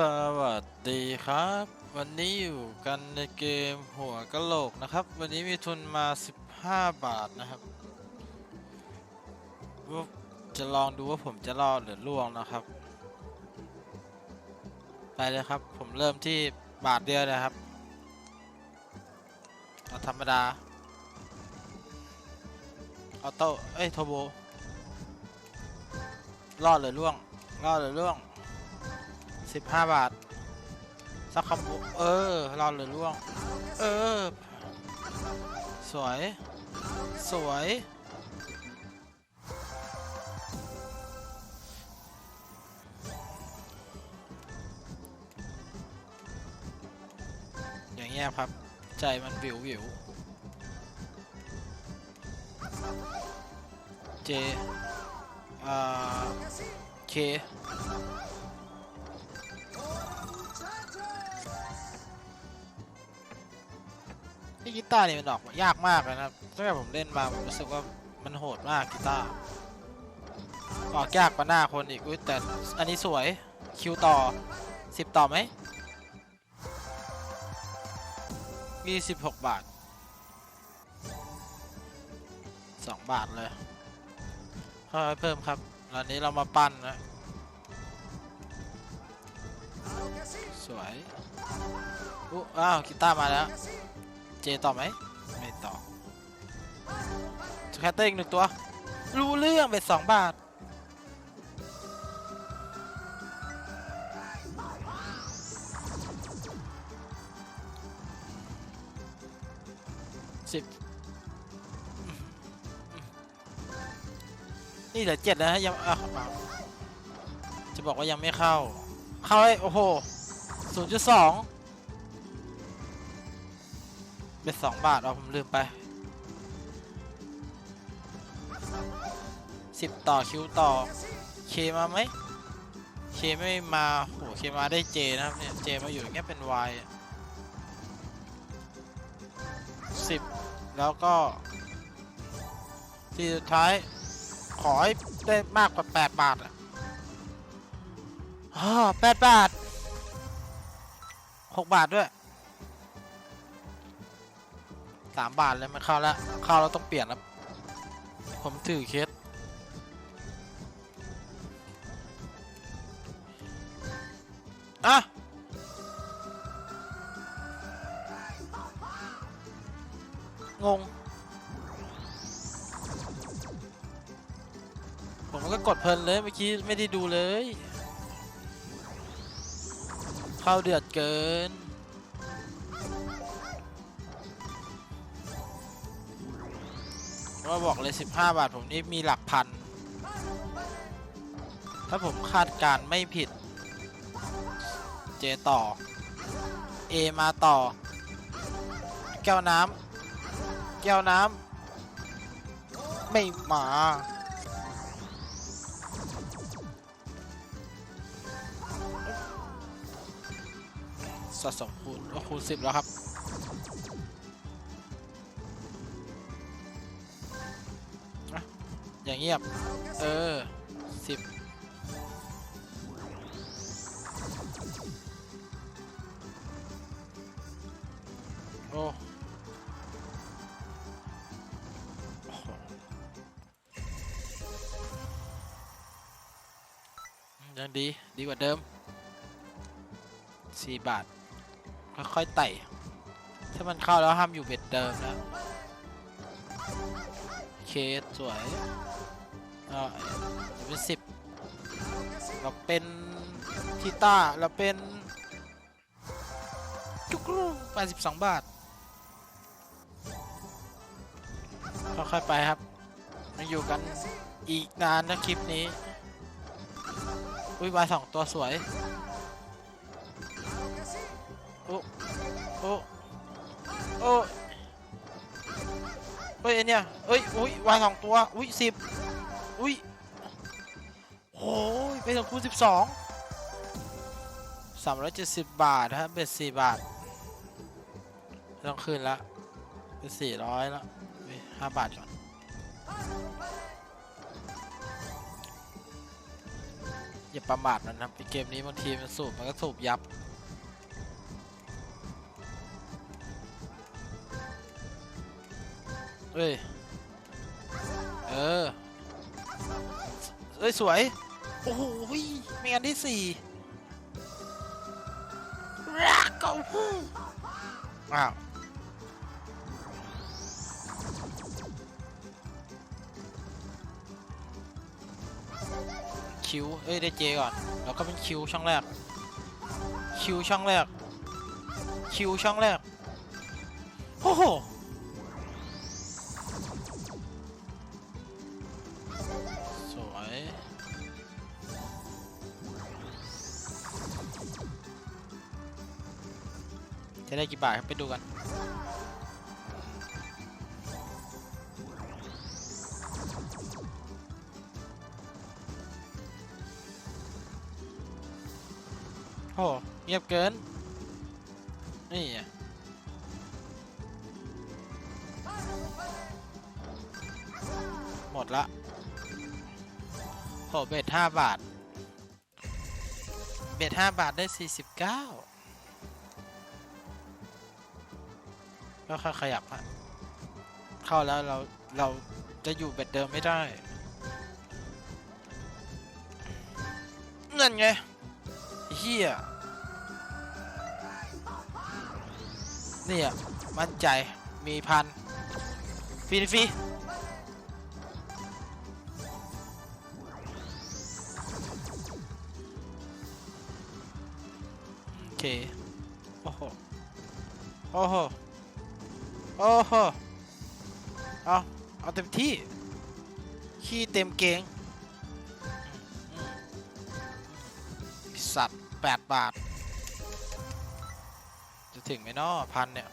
สวัสดีครับ วันนี้อยู่กันในเกมหัวกะโหลกนะครับ วันนี้มีทุนมา 15 บาทนะครับจะลองดูว่าผมจะรอดหรือล่วงนะครับ ไปเลยครับ ผมเริ่มที่บาทเดียวนะครับ เอาธรรมดาออโต้เอ้ยโทโบรอดหรือล่วงรอดหรือล่วง 15บาทสักคำบุเออรอดหรือล่วง เออ สวย สวย อย่างเงี้ยครับ ใจมันวิววิวเจ อ่า เค นี่กีตาร์นี่มันออกยากมากเลยนะครับตั้งแต่ผมเล่นมาผมรู้สึกว่ามันโหดมากกีตาร์ออกยากกว่าหน้าคนอีกอุ้ยแต่อันนี้สวยคิวต่อสิบต่อไหมมีสิบหกบาทสองบาทเลยค่อยเพิ่มครับตอนนี้เรามาปั้นนะสวยอ้าวกีตาร์มาแล้ว เจต่อไหมไม่ต่อสแคตเตอร์อีกหนึ่งตัว รู้เรื่องเป็นสองบาท สิบ นี่เหลือเจ็ดแล้วฮะยังอะจะบอกว่ายังไม่เข้า เข้าไอ้โอ้โหศูนย์จุดสอง เป็นสองบาทเอาผมลืมไปสิบต่อคิวต่อเคมาไหมเคไม่มาโหเคมาได้เจนะครับเนี่ยเจมาอยู่อย่างเงี้ยเป็นวายสิบแล้วก็ทีสุดท้ายขอให้ได้มากกว่าแปดบาทอะอ๋อแปดบาทหกบาทด้วย สามบาทเลยไม่เข้าแล้วเข้าแล้วต้องเปลี่ยนแล้วผมถือเคสอะงง ผมก็กดเพลินเลยเมื่อกี้ไม่ได้ดูเลย เข้าเดือดเกิน ว่าบอกเลย 15 บาท ผมนี่มีหลักพัน ถ้าผมคาดการณ์ไม่ผิด เจต่อ เอมาต่อ แก้วน้ำแก้วน้ำไม่มาสะสมคูณก็คูณ10แล้วครับ อย่างเงียบ เออสิบโอ้ยังดี ดีกว่าเดิมสี่บาท ค่อยๆไต่ ถ้ามันเข้าแล้วห้ามอยู่เบ็ดเดิมนะ เคสสวย อ่าเป็นสิบเราเป็นทิต้าเราเป็นจุกรูแปดสิบสองบาทค่อยๆไปครับมาอยู่กันอีกนานนะคลิปนี้อุ้ยวายสองตัวสวยโอ้โอ้โอ้เฮ้ยไอเนี่ยเอ้ยอุ้ยวายสองตัวอุ้ยสิบ อุ้ยโอ้ยเป็นของคูณสิบสองสามร้อยเจ็ดสิบบาทฮะเบ็ดสี่บาทต้องคืนละเป็นสี่ร้อยล้วห้าบาทก่อนอย่าประมาทมันนะเกมนี้บางทีมันสูบมันก็สูบยับเอ้ย เออ เอ้ย สวย โอ้โหมีอันที่สี่รักเขาอ้าว คิว เอ้ย ได้เจก่อน แล้วก็เป็นคิวช่องแรก คิวช่องแรก คิวช่องแรก โอ้โห จะได้กี่บาทครับไปดูกันโอ้เงียบเกิน นี่ไงหมดละโหเบ็ดห้าบาท เบ็ดห้าบาทได้สี่สิบเก้า ก็ค่อยขยับฮะเข้าแล้วเราเราจะอยู่เบ็ดเดิมไม่ได้นั่นไงเฮียนี่อะมั่นใจมีพันฟีฟีโอเคโอ้โหโอ้โห อ้โหเอาเอาเต็มที่ ขี้เต็มเกงสัตว์แปดบาท จะถึงไหมเนาะพันเนี่ย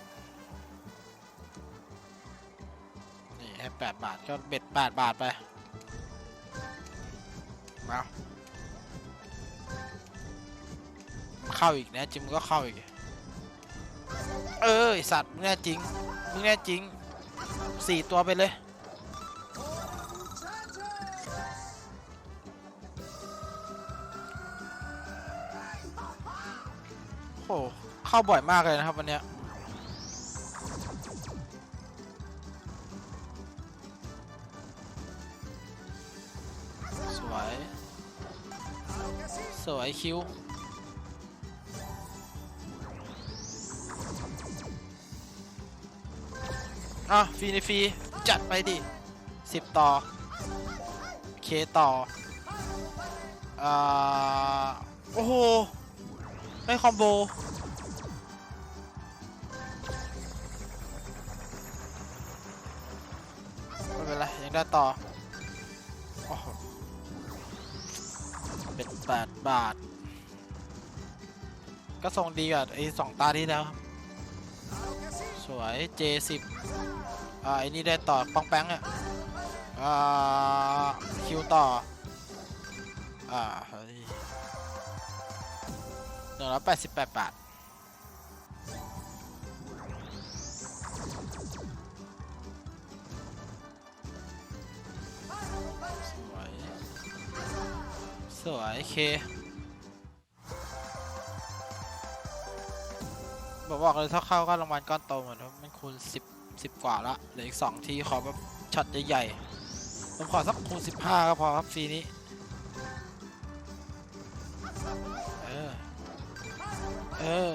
นี่ให้แปดบาท ก็เบ็ดแปดบาทไป มา เข้าอีกนะ จิมก็เข้าอีก เออไอสัตว์มึงแน่จริงมึงแน่จริงสี่ตัวไปเลยโอ้โหเข้าบ่อยมากเลยนะครับวันเนี้ยสวย สวยคิ้ว อะฟรีในฟรีจัดไปดิสิบต่อเคต่ออ่าโอ้โหได้คอมโบไม่เป็นไรยังได้ต่อโอ้โหเป็นแปดบาท ก็ทรงดีกว่าไอ้สองตาที่แล้วครับ สวย J10 อ่าไอ้นี่ได้ต่อปองแป้งอะอ่าคิวต่อ อ่าเฮ้ยหนึ่งร้อยแปดสิบแปดบาทสวย สวยเค บอกบอกเลยถ้าเข้าก็รางวัลก้อนโตเหมือนว่ามันคูณสิบสิบกว่าละเหลืออีกสองทีขอแบบช็อตใหญ่ๆผมขอสักคูณสิบห้าก็พอครับฟรีนี้เออเออ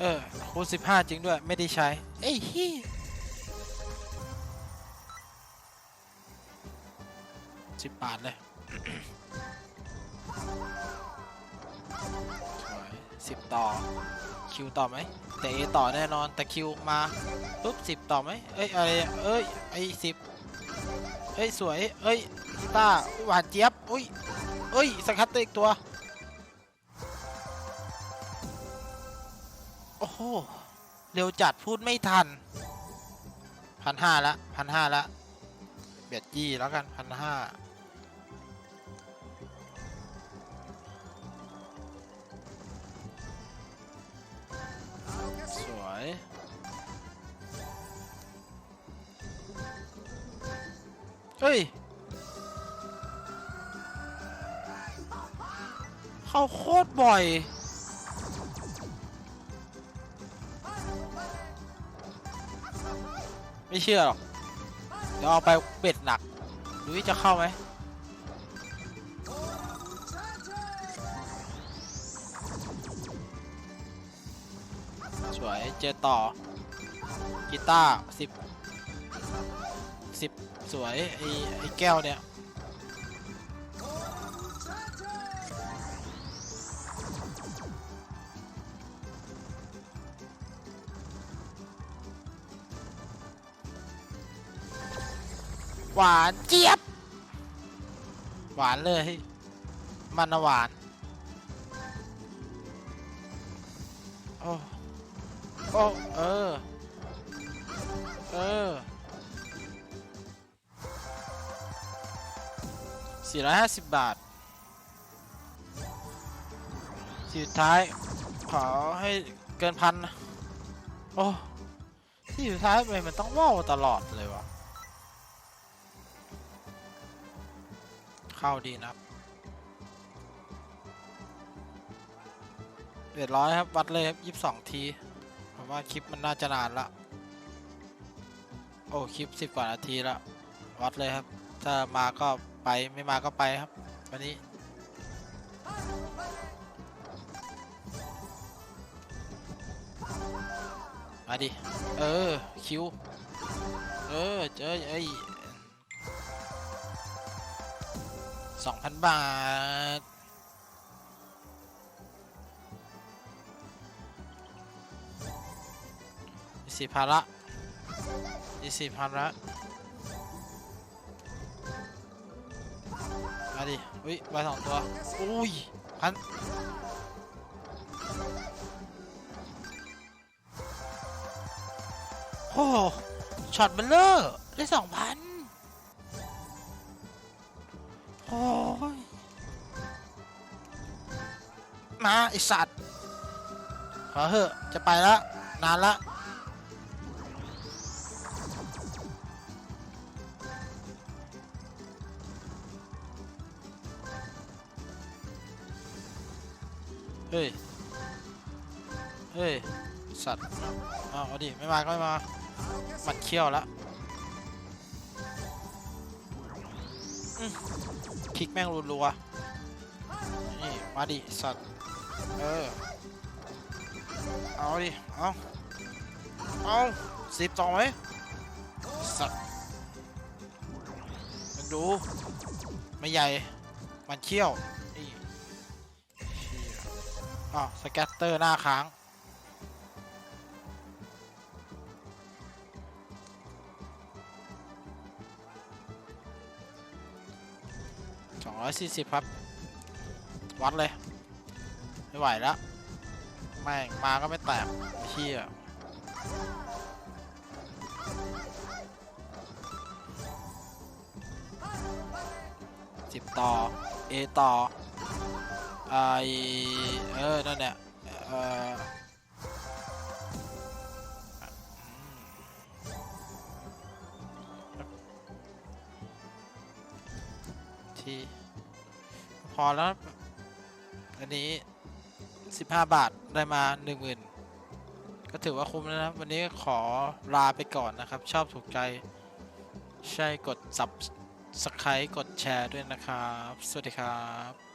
เออคูณสิบห้าจริงด้วยไม่ได้ใช้ เอ้ยฮีสิบบาทเลย สิบต่อคิวต่อไหมแต่เอต่อแน่นอนแต่คิวมาปุ๊บสิบต่อไหมเอ้ยอะไรอเอ้ยไอสิบเอ้ยสวยเอ้ยต้าร์หวานเจี๊ยบอุ้ยเอ้ยสกัดตัวอีกตัวโอ้โหเร็วจัดพูดไม่ทันพันห้าละพันห้าละเบียดยี่แล้วกันพันห้า สวยเฮ้ย เข้าโคตรบ่อย ไม่เชื่อหรอก เดี๋ยวเอาไปเบ็ดหนักดูว่าจะเข้าไหม วยเจอต่อกีตาร์สิบสิบสวยไอ้ไอ้แก้วเนี่ยหวานเจี๊ยบ หวานเลย มันหวาน โอ้เออ เออสี่ร้อยห้าสิบบาทสุดท้าย ขอให้เกินพันนะ โอ้ที่สุดท้ายไมมันต้องว่าวตลอดเลยวะเข้าดีนะครับเดือดร้อยครับ วัดเลยครับยี่สิบสองที ว่าคลิปมันน่าจะนานละโอ้คลิปสิบกว่านาทีละวัดเลยครับ ถ้ามาก็ไปไม่มาก็ไปครับ วันนี้มาดิ เออ คิว เออ เจอไอ้สองพันบาท สี่พันละยี่สิบพันละมาดิอุ้ยใบสองตัว อุ้ยพันโอ้ช็อตเบลเลอร์ได้สองพันโอ้ยมาไอสัตว์ขอเหอะจะไปละนานละ เฮ้ย เฮ้ย สัตว์อ้าวเอาดิ ไม่มาก็ไม่มามันเขี้ยวแล้วอืมคลิกแม่งรัวๆนี่ มาดิ สัตว์ เออ เอาดิ เอาเอาสิบต่อไหมสัตว์มึงดู ไม่ใหญ่ มันเขี้ยว อ้าวสแกตเตอร์หน้าค้าง สองร้อยสี่สิบครับ วัดเลย ไม่ไหวแล้ว แม่งมาก็ไม่แตกเชี่ยสิบต่อ A ต่อ ไอเออ นั่นเนี่ยเออทีพอแล้ว อันนี้ 15 บาทได้มา 10,000 ก็ถือว่าคุ้มแล้วนะ วันนี้ขอลาไปก่อนนะครับ ชอบถูกใจ ใช่กด subscribe กดแชร์ด้วยนะครับ สวัสดีครับ